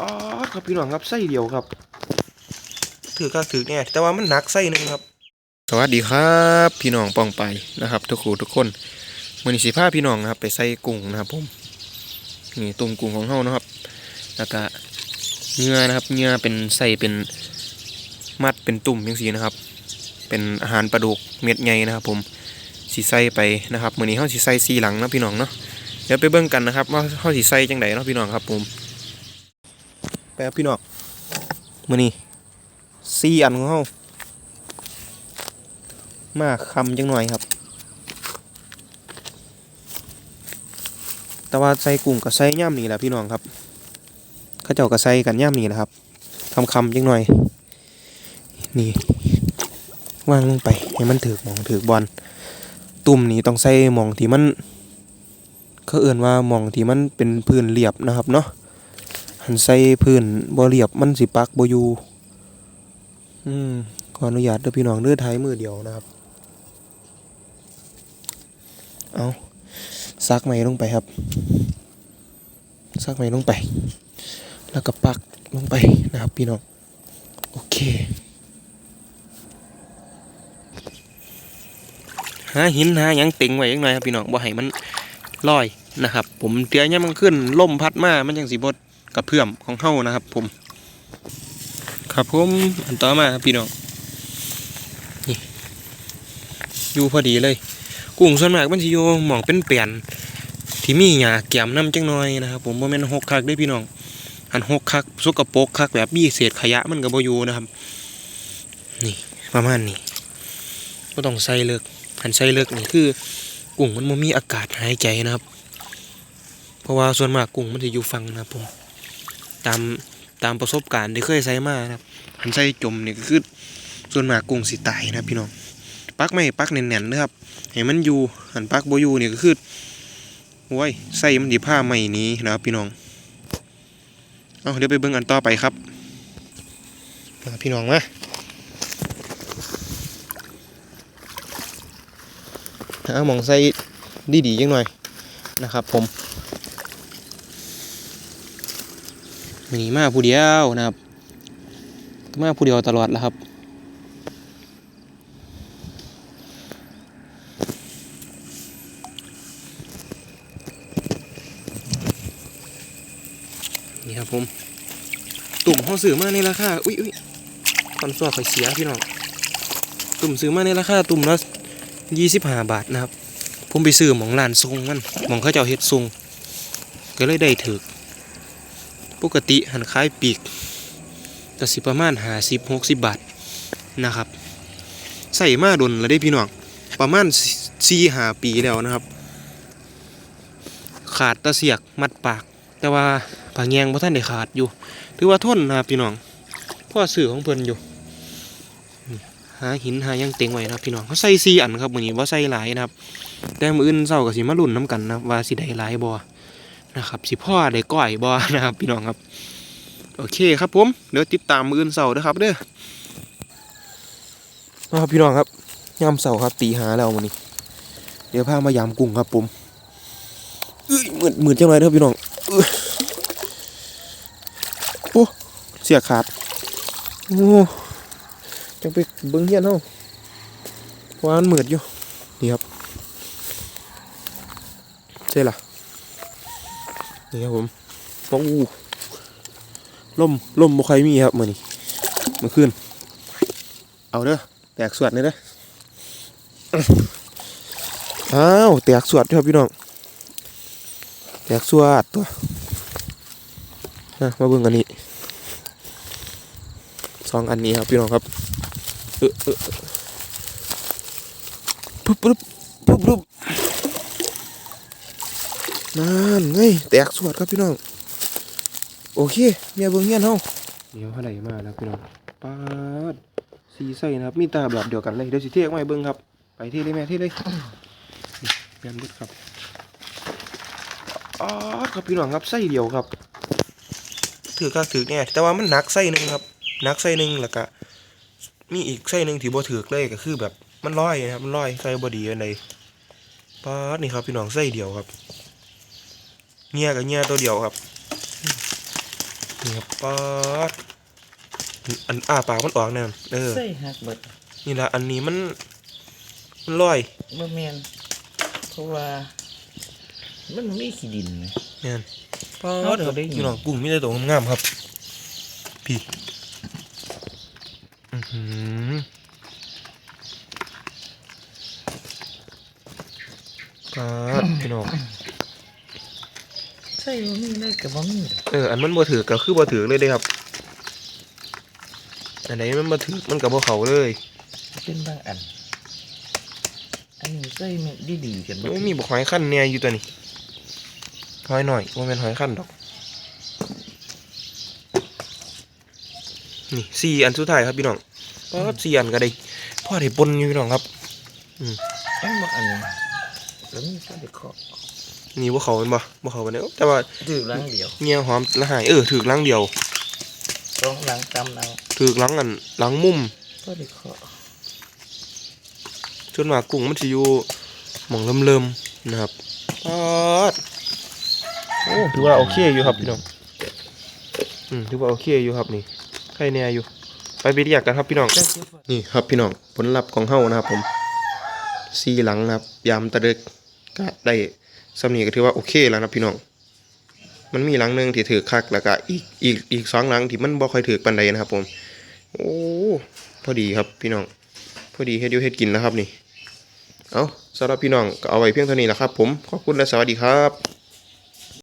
อ๋อครับพี่น้องครับไส้เดียวครับ ถือก็ถือเนี่ยแต่ว่ามันหนักไส้หนึงครับ สวัสดีครับ พี่น้องปองไปนะครับ ทุกครูทุกคนมือนี้สิพาพี่น้องนะครับ ไปใส่กุ้งนะครับผมนี่ตุ่มกุ้งของเฮานะครับ แล้วก็เนื้อนะครับเนื้อเป็นใส่เป็นมัดเป็นตุ่มจังซี่นะครับ เป็นอาหารปลาดุกเม็ดใหญ่นะครับ ผมสิใส่ไปนะครับมื้อนี้เฮาสิใส่สีหลังเนาะพี่น้องเนาะเดี๋ยวไปเบิ่งกันนะครับ ว่าเฮาสิใส่จังไดเนาะพี่น้องครับผม ไปครับพี่น้องมื้อนี้สีอันของเฮามาคำจังหน่อยครับ แต่ว่าใส่กุ้งกับใส่ย่ำนี่แหละพี่น้องครับเขาเจ้าก็ใส่กันย่ำนี่แหละครับคำคำจังหน่อย นี่วางลงไปให้มันถือมองถือบอลตุ่มนี่ต้องใส่มองที่มันเขาเอื่นว่ามองที่มันเป็นพื้นเรียบนะครับเนาะ หันใส่พื้นบ่เรียบมันสิปักบ่อยู่อืมขออนุญาตเด้อพี่น้องเด้อท้ายมือเดียวนะครับ เอาซักไหมลงไปครับ ซักไหมลงไป แล้วก็ปักลงไปนะครับพี่น้อง โอเคหาหินหาหยังติงไว้ยังไงครับพี่น้องบ่ให้มันลอยนะครับ ผมเตี้ยเนี่ยมันขึ้นล่มพัดมา มันยังสีบด กระเพื่อมของเฮานะครับ ผม ครับผมอันต่อมาครับพี่น้องนี่อยู่พอดีเลย กุ้งส่วนมากมันสิอยู่หมองเป็นเปลี่ยนที่มีหญ้าแก้มน้ำจังน้อยนะครับ ผมบ่แม่นหกคักเด้พี่น้องอันหกคักสกปรกคักแบบมีเศษขยะมันก็บ่อยู่นะครับ นี่ประมาณนี้บ่ต้องใส่เลิกหันใส่เลิกนี่คือกุ้งมันบ่มีอากาศหายใจนะครับ เพราะว่าส่วนมากกุ้งมันจะอยู่ฝั่งนะครับผม ตามตามประสบการณ์ที่เคยใส่มานะครับหันใส่จมนี่ก็คือส่วนมากกุ้งสิตายนะพี่น้องปักไม่ปักแน่นๆนะครับให้มันอยู่หันปักโบอยู่นี่ก็คือโอ้ยใส่มันดีผ้าใหม่นี้นะครับพี่น้องเอาเดี๋ยวไปเบิ่งอันต่อไปครับพี่น้องมาเอามองใส่ดีๆจังหน่อยนะครับผม มีมาผู้เดียวนะครับ มาผู้เดียวตลอดแล้วครับนี่ครับผมตุ่มเขาซื้อมาในราคาอุ้ยอุ้ยคอนซัวไฟเสียพี่น้องตุ่มซื้อมาในราคาตุ่มละยี่สิบห้าบาทนะครับ ผมไปซื้อหมองร้านทรงมันหมองเขาเจ้าเฮ็ดทรงก็เลยได้ถือ ปกติหันขายปีกก็สิประมาณหาสิบหกสิบบาทนะครับใส่มาดนแล้วได้พี่น้องประมาณสี่หาปีแล้วนะครับ ขาดตะเสียกมัดปาก แต่ว่าผาแงงบ่ท่านได้ขาดอยู่ถือว่าทนนะพี่น้องพ่อสื่อของเพิ่นอยู่หาหินหายังเต็งไว้นะพี่น้องเขาใส่ซีอันครับมื้อนี้บ่ใส่หลายนะครับ แต่มืออื่นเช้าก็สิมาลุ้นน้กันนะว่าสิได้หลายบ่ นะครับสิพ่อได้ก้อยบ่นะครับพี่น้องครับโอเคครับผมเดี๋ยวติดตามมืออื่นเช้าเด้อครับเด้อเอาครับพี่น้องครับยามเช้าครับตีหาแล้วมื้อนี้ เดี๋ยวพามายามกุ้งครับผมเหมื่นเหมื่นจังไรเด้อพี่น้องโอ้เสียขาดโอ้จังไปเบิ้งเฮียนเฮาเพราะว่ามันมือดอยู่นี่ครับใช่ล่ะ นี่ครับผมโอ้ล่มล่มบ่ใครมีครับมื้อนี้เมื่อคืนเอาเด้อแตกสวดเลยเด้ออ้าวแตกสวดครับพี่น้องแตกสวดตัวนะมาเบิ่งอันนี้สองอันนี้ครับพี่น้องครับเออเออปุ๊บปุ๊บ นั่นไงแตกสวดครับพี่น้อง โอเค เมียเบิ่งเงี้ยนเฮาเดี๋ยวอะไรมาแล้วพี่น้องปาดสีใส่นะครับ มีตาแบบเดียวกันเลยเดี๋ยวสิเทียกมาเบิ่งครับ ไปที่เลยแม่ที่เลยเปลี่ยนบุดครับอ๋อครับพี่น้องครับไส้เดียวครับ ถือก็ถือเนี่ยแต่ว่ามันหนักไส้หนึ่งครับหนักไส้หนึ่งแล้วก็มีอีกไส้หนึ่งที่บ่ถือเลยก็คือแบบมันลอยนะครับมันลอยไส้บ่ดีอันใดป๊าดนี่ครับพี่น้องไส้เดียวครับ เงียกับเงียตัวเดียวครับนี่ครับปาดอันอ้าปากมันออกแน่นเออใส่หักเบิดนี่ละอันนี้มันมันลอยบ่แม่นเพราะว่า มันมีขี้ดินนะแน่นปาเอาดเดี๋ยวได้ยินพี่น้องกุ้งมีแต่ตัวงามๆครับ พี่อือหือปาดพี่น้องใส่บ่มีเลยก็บ่มีดอกเอออันมันบ่ถือก็คือบ่ถือเลยเด้ครับ อันไหนมันบ่ถือมันกับบ่เขาเลยเป็นบางอัน อันนี้ใส่แม่นดีๆกันบ่โอ้มีบ่หอยขั้นเนี่ยอยู่ตัวนี้หอยหน่อยว่าเป็นหอยขั้นดอกนี่สี่อันสุดท้ายครับพี่น้องก็สี่อันก็ได้พ่อได้ปนอยู่พี่น้องครับอันบ่อันนี้แล้วมีใส่ได้เคาะนี่บ่เขาเป็นบ่บ่เขาเป็นเด้อแต่ว่าถือหลังเดียวเงี้ยหอมละหายเออถือหลังเดียวสองหลังตำหลังถือหลังอันหลังมุมก็ได้เคาะส่วนมากกุ้งมันสิอยู่หม่องเริ่มๆนะครับปาดโอ้ถือว่าโอเคอยู่ครับพี่น้องอืมถือว่าโอเคอยู่ครับนี่ใครแน่อยู่ ไปไปเรียกกันครับพี่น้องแต่คือว่านี่ครับพี่น้องผลลัพธ์ของเฮานะครับผมซีหลังนะครับ ยามตะเดึกก็ได้ สำนีก็ถือว่าโอเคแล้วนะพี่น้อง มันมีหลังหนึ่งที่ถือคักแล้วก็อีกอีกอีกสองหลังที่มันบ่ค่อยถือปันใดนะครับผม โอ้พอดีครับพี่น้อง พอดีเฮ็ดยูเฮ็ดกินนะครับนี่ เอาสำหรับพี่น้องก็เอาไว้เพียงเท่านี้แหละครับผม ขอบคุณและสวัสดีครับ